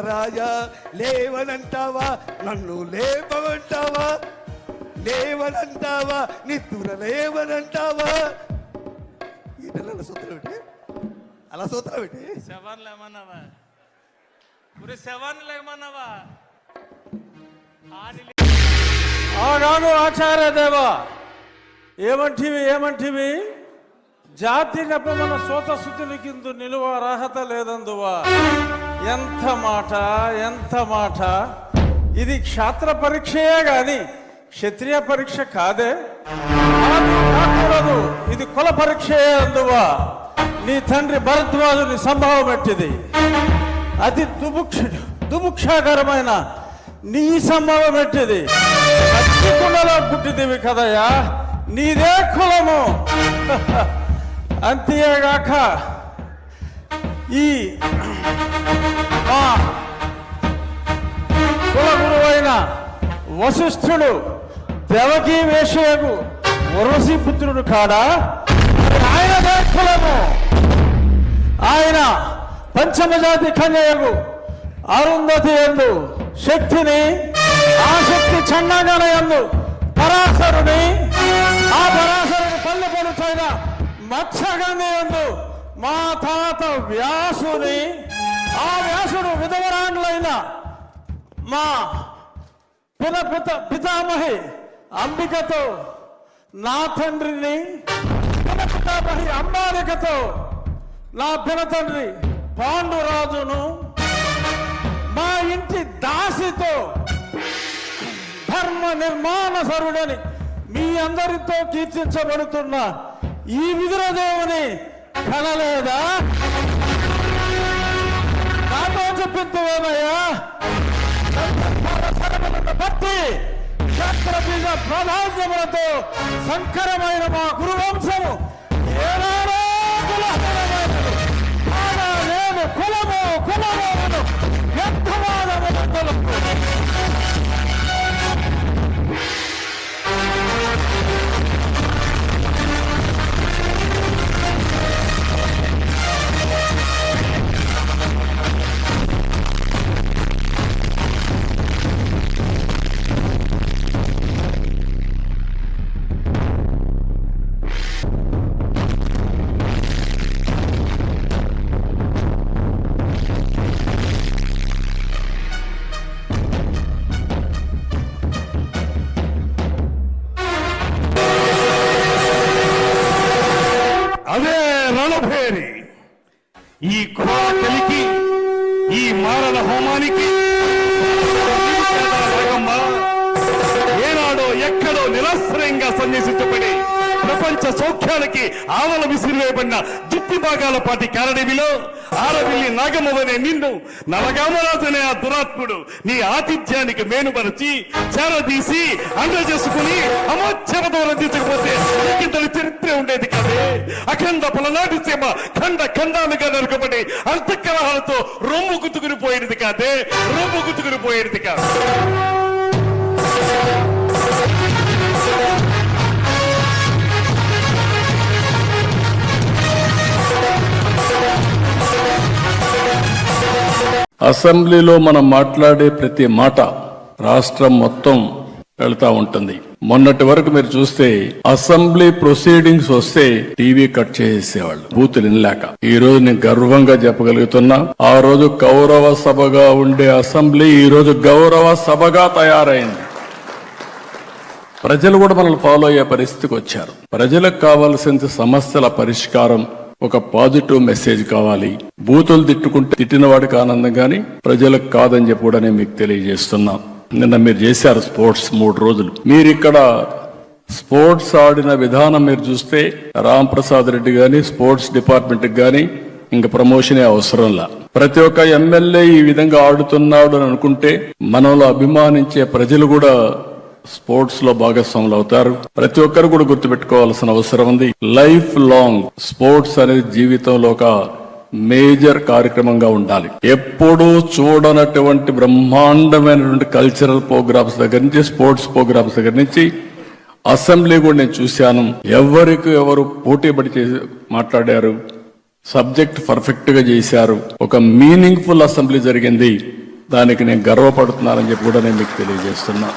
రాజా లేవనంటావా? నన్ను లేపమంటావా? లేవనంటావా? నిద్దుర లేవనంటావా? ఈ నెల సూత్రం ఏంటి? అలా సూత్రం ఏంటి? శవాన్లు ఏమన్నావా ఒరే శవాన్లు ఏమన్నావా ఆనాడు ఆచార్య దేవ. ఏమంటివి ఏమంటివి? జాతి నెపమన సోత కింద నిలువ అర్హత లేదందువా? ఎంత మాట ఎంత మాట. ఇది క్షాత్ర పరీక్షయే గాని క్షత్రియ పరీక్ష కాదే. కాకూడదు ఇది కుల పరీక్షయే అందువా. నీ తండ్రి భరద్వాజుని సంభవం పెట్టింది అతి దుభుక్ష దుభుక్షాకరమైన నీ సంభవం పెట్టింది కులలో పుట్టిదివి కదయ్యా నీదే కులము. అంతేగాక ఈ మా కుల గురువైన వశిష్ఠుడు దేవకీ వేషయకు ఉరసి పుత్రుడు కాడా? ఆయన ఆయనదే కులము? ఆయన పంచమజాతి కన్యకు అరుంధతి ఎందు శక్తిని ఆసక్తి శక్తి చండాగణ ఎందు పరాశరుని మత్స్యగంధి ఉండు. మా తాత వ్యాసుని ఆ వ్యాసుడు విధవరాండ్లైన మా పునపిత పిత పితామహి అంబికతో నా తండ్రిని పిన పితామహి అంబాలికతో నా పినతండ్రి పాండురాజును మా ఇంటి దాసితో ధర్మ నిర్మాణ సరుడని మీ అందరితో కీర్తించబడుతున్న ఈ విదురదేవుని కనలేదా? నాతో చెప్పిందేమయ్యా భక్తి క్షేత్ర బీజ ప్రాధాన్యములతో సంకరమైన మా గురువంశము ఈ కోలికి ఈ మారల హోమానికి ఏనాడో ఎక్కడో నిరాశ్రయంగా సన్యసించబడి ప్రపంచ సౌఖ్యాలకి ఆవల విసిరివేయబడిన జిత్తి భాగాల పాటి కారణివిలో ఆరవిల్లి నాగమవనే నిన్ను నలగామరాజునే ఆ దురాత్ముడు నీ ఆతిథ్యానికి మేనుపరచి చేరదీసి అండ చేసుకుని అమోచ్చరతో రందించకపోతే చరిత్ర ఉండేది అఖండ పలనాటి సీమ ఖండ ఖండాలుగా నరకబడి అంతఃకలహాలతో రొమ్ము గుతుకుని పోయేది కాదే రొమ్ము గుతుకుని పోయేది కాదు. అసెంబ్లీలో మనం మాట్లాడే ప్రతి మాట రాష్ట్రం మొత్తం వెళ్తా ఉంటుంది. మొన్నటి వరకు మీరు చూస్తే అసెంబ్లీ ప్రొసీడింగ్స్ వస్తే టీవీ కట్ చేసేవాళ్ళు బూతులు వినలేక. ఈ రోజు నేను గర్వంగా చెప్పగలుగుతున్నా ఆ రోజు గౌరవ సభగా ఉండే అసెంబ్లీ ఈ రోజు గౌరవ సభగా తయారైంది. ప్రజలు కూడా మనల్ని ఫాలో అయ్యే పరిస్థితికి వచ్చారు. ప్రజలకు కావాల్సిన సమస్యల పరిష్కారం ఒక పాజిటివ్ మెసేజ్ కావాలి. బూతులు తిట్టుకుంటే తిట్టిన వాడికి ఆనందం కానీ ప్రజలకు కాదని చెప్పి కూడా నేను మీకు తెలియజేస్తున్నాను నిన్న మీరు చేశారు స్పోర్ట్స్ మూడు రోజులు. మీరు ఇక్కడ స్పోర్ట్స్ ఆడిన విధానం మీరు చూస్తే రామ్ ప్రసాద్ రెడ్డి గాని స్పోర్ట్స్ డిపార్ట్మెంట్ గాని ఇంకా ప్రమోషనే అవసరంలా. ప్రతి ఒక్క ఎమ్మెల్యే ఈ విధంగా ఆడుతున్నాడు అని అనుకుంటే మనలో అభిమానించే ప్రజలు కూడా స్పోర్ట్స్లో భాగస్వాములు అవుతారు. ప్రతి ఒక్కరు కూడా గుర్తుపెట్టుకోవాల్సిన అవసరం ఉంది. లైఫ్ లాంగ్ స్పోర్ట్స్ అనేది జీవితంలో ఒక మేజర్ కార్యక్రమంగా ఉండాలి. ఎప్పుడూ చూడనటువంటి బ్రహ్మాండమైనటువంటి కల్చరల్ ప్రోగ్రామ్స్ దగ్గర నుంచి స్పోర్ట్స్ ప్రోగ్రామ్స్ దగ్గర నుంచి అసెంబ్లీ కూడా నేను చూశాను. ఎవరికి ఎవరు పోటీ పడి చేసి మాట్లాడారు సబ్జెక్ట్ పర్ఫెక్ట్గా చేశారు ఒక మీనింగ్ఫుల్ అసెంబ్లీ జరిగింది దానికి నేను గర్వపడుతున్నానని చెప్పి కూడా నేను మీకు తెలియజేస్తున్నా.